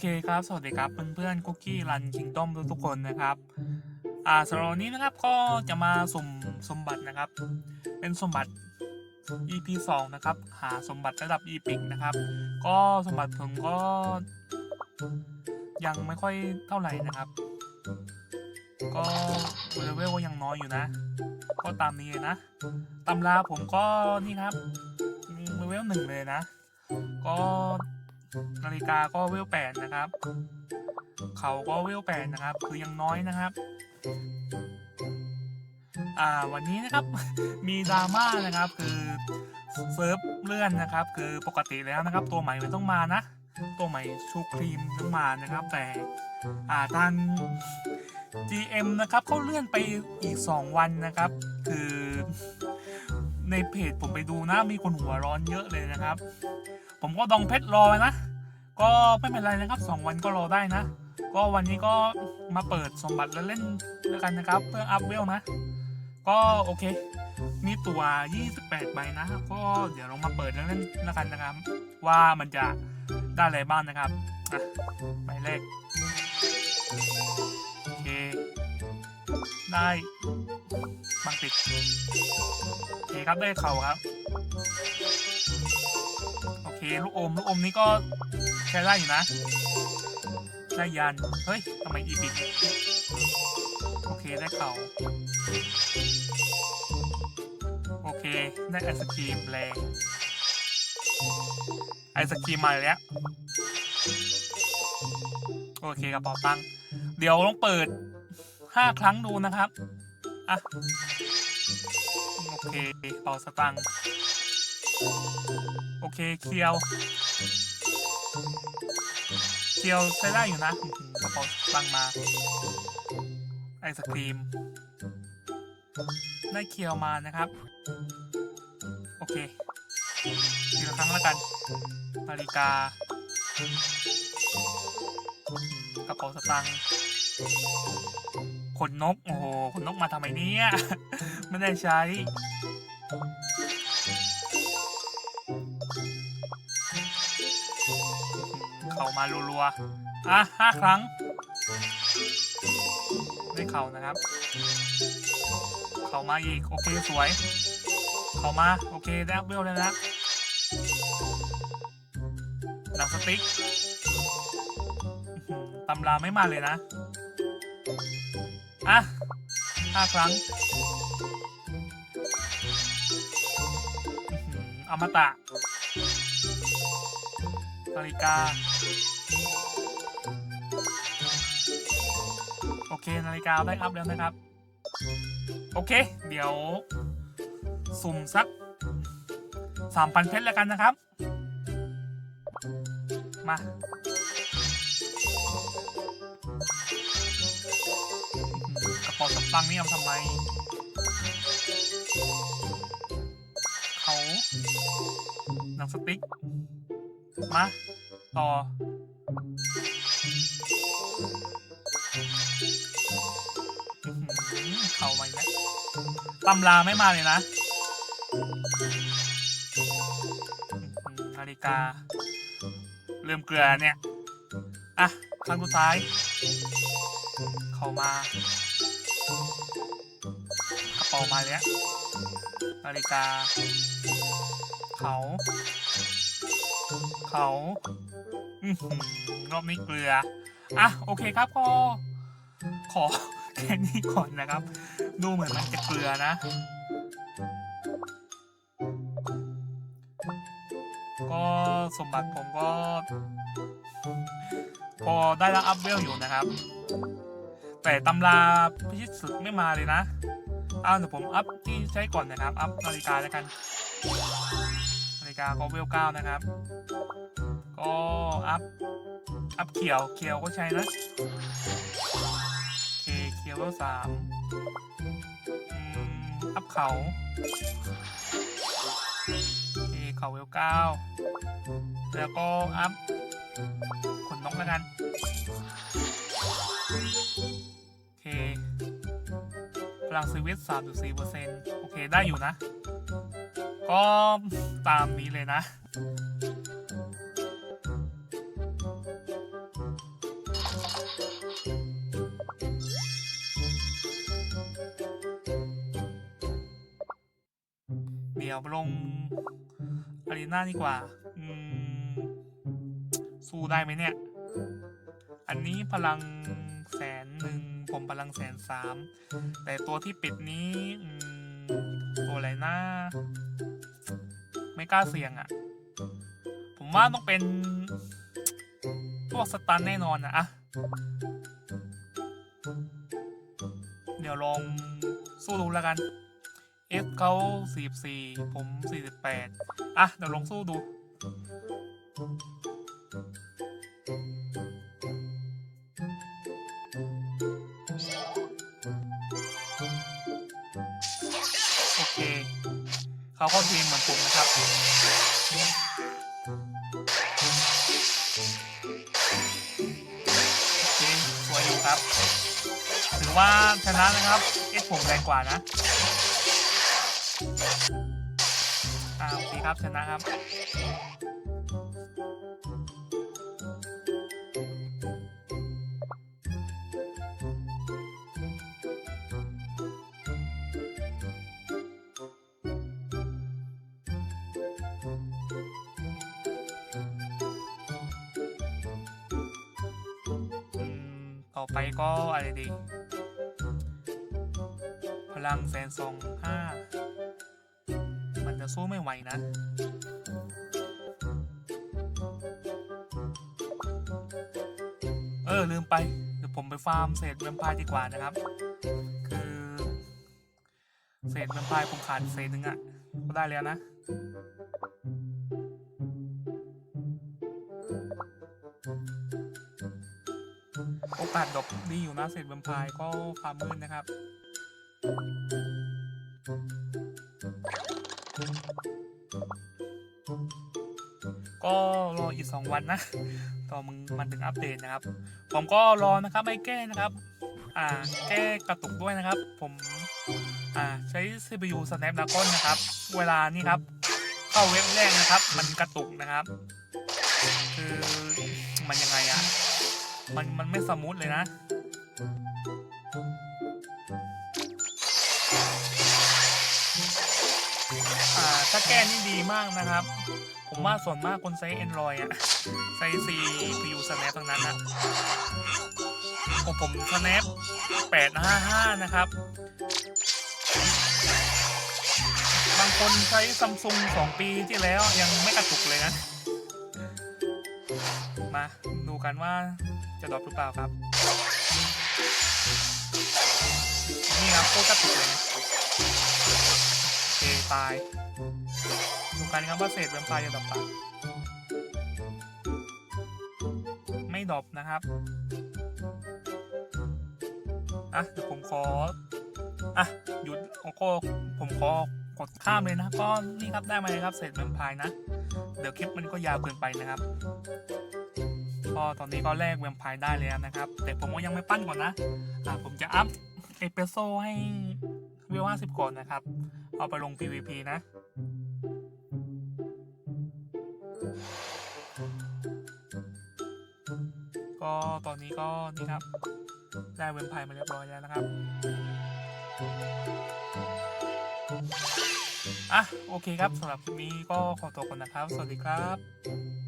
เคครับ สวัสดีครับเพื่อนๆคุกกี้รันคิงด้อมทุกๆคนนะครับอ่าสำหรับวันนี้นะครับก็จะมาสุ่มสมบัตินะครับ เป็นสมบัติ EP 2นะครับ หาสมบัติระดับ Epic นะครับ ก็สมบัติผมก็ ยังไม่ค่อยเท่าไหร่นะครับ ก็เลเวลก็ยังน้อยอยู่นะ ก็ตามนี้เลยนะตำราผมก็นี่ครับเลเวลหนึ่งเลยนะ ก็ นาฬิกาก็เวลแปดนะครับ เขาก็เวลแปดนะครับ คือยังน้อยนะครับ อ่าวันนี้นะครับ มีดราม่านะครับ คือเซิร์ฟเลื่อนนะครับ คือปกติแล้วนะครับ ตัวใหม่มันต้องมานะ ตัวใหม่ชูครีมต้องมานะครับ แต่อ่าทาง GM นะครับเขาเลื่อนไปอีก 2 วันนะครับ คือในเพจผมไปดูนะมีคนหัวร้อนเยอะเลยนะครับ ผมก็ดองเพชรรอนะ ก็ไม่เป็นไรนะครับ 2 วันก็รอได้นะ ก็วันนี้ก็มาเปิดสมบัติแล้วเล่นด้วยกันนะครับ เพื่ออัพเวลนะ ก็โอเค มีตัว28ใบนะ ก็เดี๋ยวเรามาเปิดแล้วเล่นแล้วกันนะครับ ว่ามันจะได้อะไรบ้างนะครับอะใบแรกโอเค ได้บางติดโอเคครับได้เข่าครับ ลูกอมลูกอมนี้ก็ใช้ได้อยู่นะ ได้ยัน เฮ้ยทำไมอีบิกโอเคได้เข่าโอเค ได้ไอศครีมแรงไอศครีมมาแล้ว โอเคกระเป๋าตังค์เดี๋ยวลองเปิดห้าครั้งดูนะครับ อะ โอเคกระเป๋าสตังค์ โอเคเคียว เคียวใช้ได้อยู่นะกระเป๋าสตังค์มา ไอศครีม ได้เคียวมานะครับ โอเคทีละครั้งแล้วกัน นาฬิกากระเป๋าสตางค์ขนนก โอ้โหขนนกมาทำไมเนี่ย ไม่ได้ใช้ เข่ามารัวๆ อะห้าครั้ง ได้เข่านะครับ เข่ามาอีก โอเค สวย เข่ามา โอเค ได้เวลเลยนะหนังสติ๊กตำราไม่มาเลยนะ อะห้าครั้งอื้อหืออมตะ นาฬิกา โอเค นาฬิกาได้อัพแล้วนะครับ โอเค เดี๋ยว สุ่มสักสามพันเพชรแล้วกันนะครับ มากระเป๋าสตังค์นี่เอาทำไม เขาหนังสติ๊ก มา ต่ออื้อหือเขาไหมตำราไม่มาเลยนะนาฬิกา เริ่มเกลือเนี่ย อะครั้งสุดท้าย เข้ามากระเป๋ามาแล้วนาฬิกาเขา เขาอือหือรอบนี้เกลือ อะ โอเคครับพอขอแค่นี้ก่อนนะครับ ดูเหมือนมันจะเกลือนะ ก็สมบัติผมก็ พอได้แล้วอัพเวลอยู่นะครับ แต่ตำราพิชิตศึกไม่มาเลยนะอ้าวเดี๋ยวผมอัพที่ใช้ก่อนนะครับ อัพนาฬิกาแล้วกัน นาฬิกาเวลเก้านะครับ ก็อัพ อัพเขียว เขียวก็ใช้นะ เคเคียวเวลสามอัพเขาเคเขาเวลเก้าแล้วก็อัพขนนกแล้วกันเคพลังสวิตสามจุดสี่เปอร์เซ็นต์โอเค ได้อยู่นะ ก็ ตามนี้เลยนะเดี๋ยวลงอารีนาดีกว่า อืม สู้ได้ไหมเนี่ย อันนี้พลังแสนหนึ่ง ผมพลังแสนสาม แต่ตัวที่ปิดนี้ตัวอะไรนะ ไม่กล้าเสี่ยงอะ่ะ ผมว่าต้องเป็น พวกสตันแน่นอนนะอะเดี๋ยวลองสู้ดูแล้วกันเอสเขา44 ผม 48 อะ เดี๋ยวลองสู้ดู เขาเข้าทีมเหมือนผมนะครับ โอเคสวยอยู่ครับ ถือว่าชนะนะครับ เอสผมแรงกว่านะอ่าโอเคครับชนะครับ ไปก็อะไรดี พลังแสนสองห้า มันจะสู้ไม่ไหวนะเออ ลืมไป เดี๋ยวผมไปฟาร์มเศษแวมไพร์ดีกว่านะครับ คือเศษแวมไพร์ผมขาดเศษหนึ่งอะ่ะ ก็ได้แล้วนะ โอกาสดอกดีอยู่นะเศษแวมพร์ก็ฟามมืดนะครับ ก็รออีกสองวันนะ ต่อมึงมันถึงอัปเดตนะครับ ผมก็รอนะครับไม่แก้นะครับ อ่าแก้กระตุกด้วยนะครับ ผม อ่าใช้ CPU Snapdragon นะครับ เวลานี่ครับ เข้าเว็บแรกนะครับ มันกระตุกนะครับ คือมันยังไงอะ มันมันไม่สมูทเลยนะ อ่าถ้าแก้นี่ดีมากนะครับ ผมว่าส่วนมากคนใช้ Android อะใช้ CPU Snap ทั้งนั้นนะของผม Snap 855 นะครับ บางคนใช้ซัมซุง2 ปีที่แล้วยังไม่กระตุกเลยนะ มาดูกันว่า จะดรอปหรือเปล่าครับ นี่ครับโคตรตุกเลยโอเคตายดูกันครับว่าเศษแวมไพร์จะดรอปปะไม่ดรอปนะครับอะเดี๋ยวผมขออะหยุดโอโก้ผมขอกดข้ามเลยนะก็นี่ครับได้มาเลยครับเศษแวมไพร์นะ เดี๋ยวคลิปมันก็ยาวเกินไปนะครับ ก็ตอนนี้ก็แลกแวมไพร์ได้แล้วนะครับ แต่ผมก็ยังไม่ปั้นก่อนนะอะผมจะอัพเอเปโซให้เวล50ก่อนนะครับ เอาไปลง PVP นะก็ตอนนี้ก็นี่ครับ ได้เวมไพร์มาเรียบร้อยแล้วนะครับ อะ โอเคครับสำหรับคลิปนี้ก็ขอตัวก่อนนะครับ สวัสดีครับ